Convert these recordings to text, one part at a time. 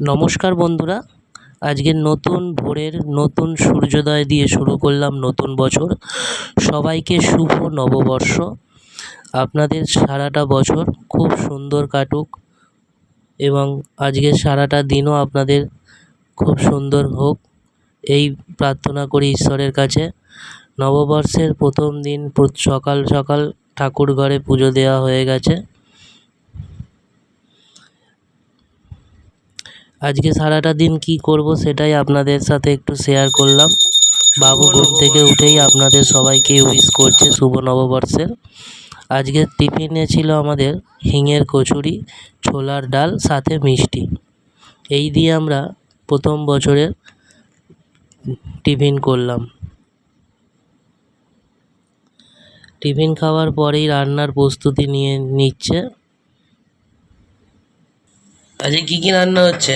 নমস্কার বন্ধুরা, আজকে নতুন ভোরের নতুন সূর্যোদয় দিয়ে শুরু করলাম নতুন বছর। সবাইকে শুভ নববর্ষ। আপনাদের সারাটা বছর খুব সুন্দর কাটুক এবং আজকে সারাটা দিনও আপনাদের খুব সুন্দর হোক। এই প্রার্থনা করি ঈশ্বরের কাছে। নববর্ষের প্রথম দিন সকাল সকাল ঠাকুর ঘরে পুজো দেওয়া হয়ে গেছে। আজকে সারাটা দিন কি করব সেটাই আপনাদের সাথে একটু শেয়ার করলাম। বাবু ঘুম থেকে উঠেই আপনাদের সবাইকে উইশ করছে শুভ নববর্ষের। আজকের টিফিনে ছিল আমাদের হিঙের কচুরি ছোলার ডাল সাথে মিষ্টি। এই দিয়ে আমরা প্রথম বছরের টিফিন করলাম। টিফিন খাওয়ার পরেই রান্নার প্রস্তুতি নিয়ে নিচ্ছে। আজকে কি কি রান্না হচ্ছে?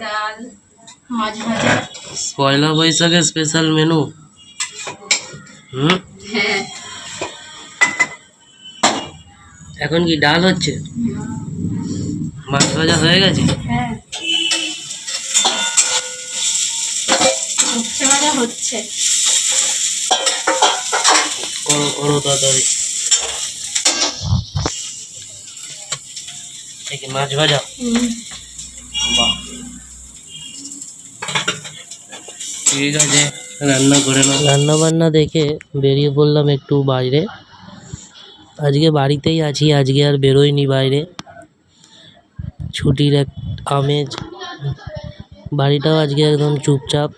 ডাল মাছ ভাজা। পয়লা বৈশাখের স্পেশাল মেনু হুম? হ্যাঁ। এখন কি ডাল হচ্ছে? মাছ ভাজা হয়ে গেছে? হ্যাঁ। হচ্ছে। করো করো তাড়াতাড়ি। এই কি মাছ ভাজা। ঠিক আছে রান্না করে রান্না বান্না দেখে বেরিয়ে পড়লাম একটু বাইরে। আজকে বাড়িতেই আছি আজকে আর বেরোইনি বাইরে। ছুটির এক আমেজ। বাড়িটাও আজকে একদম চুপচাপ।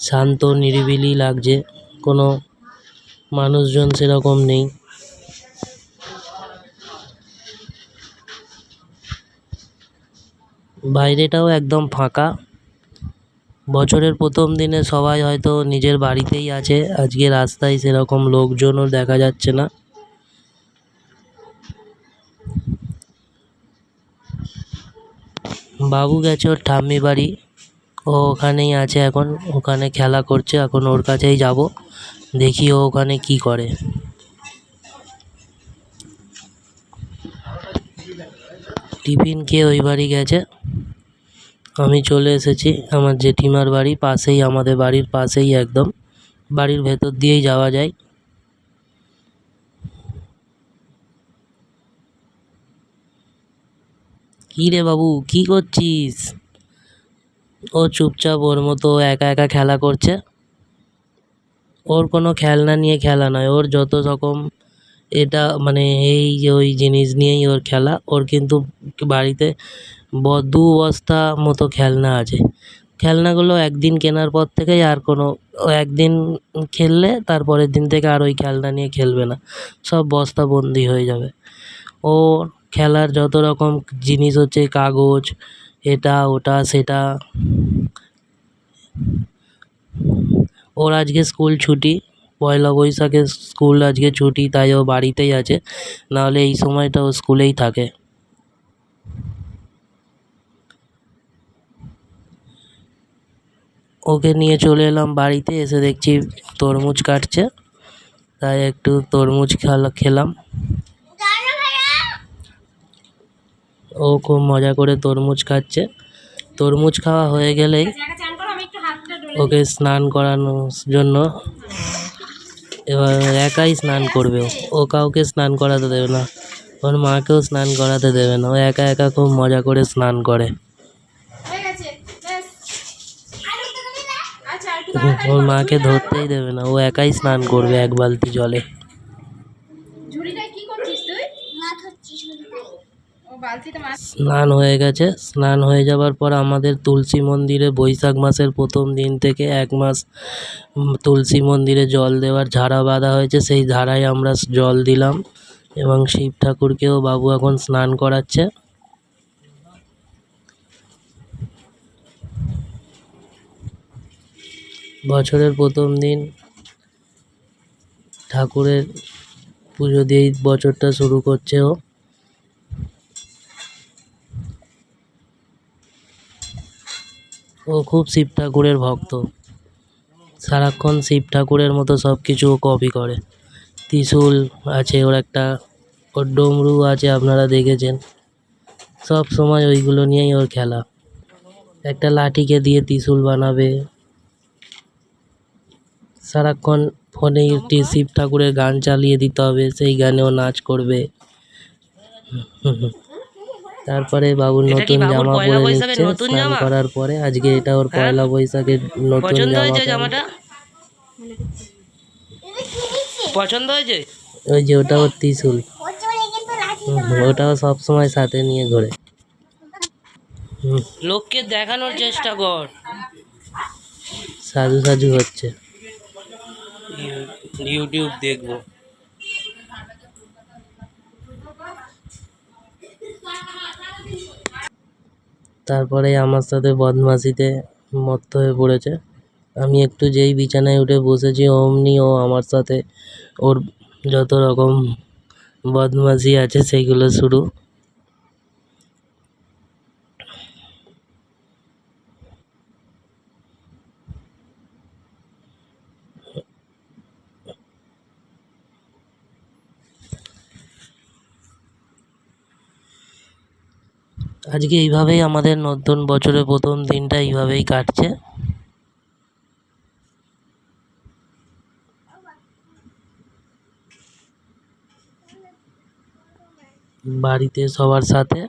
শান্ত নিরিবিলি লাগছে। কোনো মানুষজন সেরকম নেই। বাইরেটাও একদম ফাঁকা। বছরের প্রথম দিনে সবাই হয়তো নিজের বাড়িতেই আছে, আজকে রাস্তায় সেরকম লোকজনও দেখা যাচ্ছে না। বাবু গেছে ওর ঠাম্মি বাড়ি, ও ওখানেই আছে এখন, ওখানে খেলা করছে, এখন ওর কাছেই যাব, দেখি ও ওখানে কি করে। টিফিন খেয়ে ওই বাড়ি গেছে? আমি চলে এসেছি আমার জেঠিমার বাড়ি, পাশেই আমাদের বাড়ির পাশেই একদম। বাড়ির ভেতর দিয়েই যাওয়া যায়। কী রে বাবু, কী করছিস? ও চুপচাপ ওর মতো একা একা খেলা করছে। ওর কোনো খেলনা নিয়ে খেলা নয়, ওর যত রকম এটা মানে এই ওই জিনিস নিয়েই ওর খেলা। ওর কিন্তু বাড়িতে ব, দু বস্তা মতো খেলনা আছে। খেলনাগুলো একদিন কেনার পর থেকেই আর কোনো একদিন খেললে তারপরের দিন থেকে আর ওই খেলনা নিয়ে খেলবে না। সব বস্তাবন্দি হয়ে যাবে। ও খেলার যত রকম জিনিস হচ্ছে, কাগজ, এটা, ওটা, সেটা। ওর আজকে স্কুল ছুটি। পয়লা বৈশাখে স্কুল আজকে ছুটি তাই ও বাড়িতেই আছে। নাহলে এই সময়টা ও স্কুলেই থাকে। ওকে নিয়ে চলে এলাম বাড়িতে এসে দেখছি তরমুজ কাটছে। তাই একটু তরমুজ খেলা খেলাম। ও খুব মজা করে তরমুজ খাচ্ছে। তরমুজ খাওয়া হয়ে গেলেই ওকে স্নান করানোর জন্য এবার একাই স্নান করবে। ও। ও কাউকে স্নান করাতে দেবে না। ওর মাকেও স্নান করাতে দেবে না। ও একা একা খুব মজা করে স্নান করে। ওর মাকে ধরতেই দেবে না। ও একাই স্নান করবে এক বালতি জলে। ঝুড়িটায় কি করছিস তুই? মাছ হচ্ছিস ও বালতিতে মাছ স্নান হয়ে গেছে। স্নান হয়ে যাবার পর আমাদের তুলসী মন্দিরে বৈশাখ মাসের প্রথম দিন থেকে এক মাস তুলসী মন্দিরে জল দেওয়ার ঝাড়া বাঁধা হয়েছে। সেই ঝাড়ায় আমরা জল দিলাম এবং শিব ঠাকুরকেও বাবু এখন স্নান করাচ্ছে। বছরের প্রথম দিন ঠাকুরের পুজো দিয়েই বছরটা শুরু করছে ও। ও খুব শিব ঠাকুরের ভক্ত। সারাক্ষণ শিব ঠাকুরের মতো সব কিছু ও কপি করে। ত্রিশূল আছে, ওর একটা, ওর ডমরু আছে, আপনারা দেখেছেন। সব সময় ওইগুলো নিয়েই ওর খেলা। একটা লাঠিকে দিয়ে ত্রিশূল বানাবে। সারাক্ষণ ফোনে একটি শিব ঠাকুরের গান চালিয়ে দিতে হবে, সেই গানে ও নাচ করবে। তারপরে বাবুর কি নতুন জামা পরে বৈশাখের নিচ্ছে নতুন স্নান জামা? করার পরে আজকে এটা ওর হ্যাঁ? পয়লা বৈশাখের নতুন জামা জামাটা? পছন্দ হয়েছে? ওই যে ওটা ওর ত্রিশূল। ওটাও সবসময় সাথে নিয়ে ঘোরে। লোককে দেখানোর চেষ্টা কর। সাজু সাজু হচ্ছে। ইউটিউব দেখব। তারপরে আমার সাথে বদমাশিতে মত্ত হয়ে পড়েছে। আমি একটু যেই বিছানায় উঠে বসেছি, অমনি ও আমার সাথে, ওর যত রকম বদমাশি আছে, সেইগুলো শুরু। আজকে এইভাবেই আমাদের নতুন বছরের প্রথম দিনটা এইভাবেই কাটছে। বাড়িতে সবার সাথে।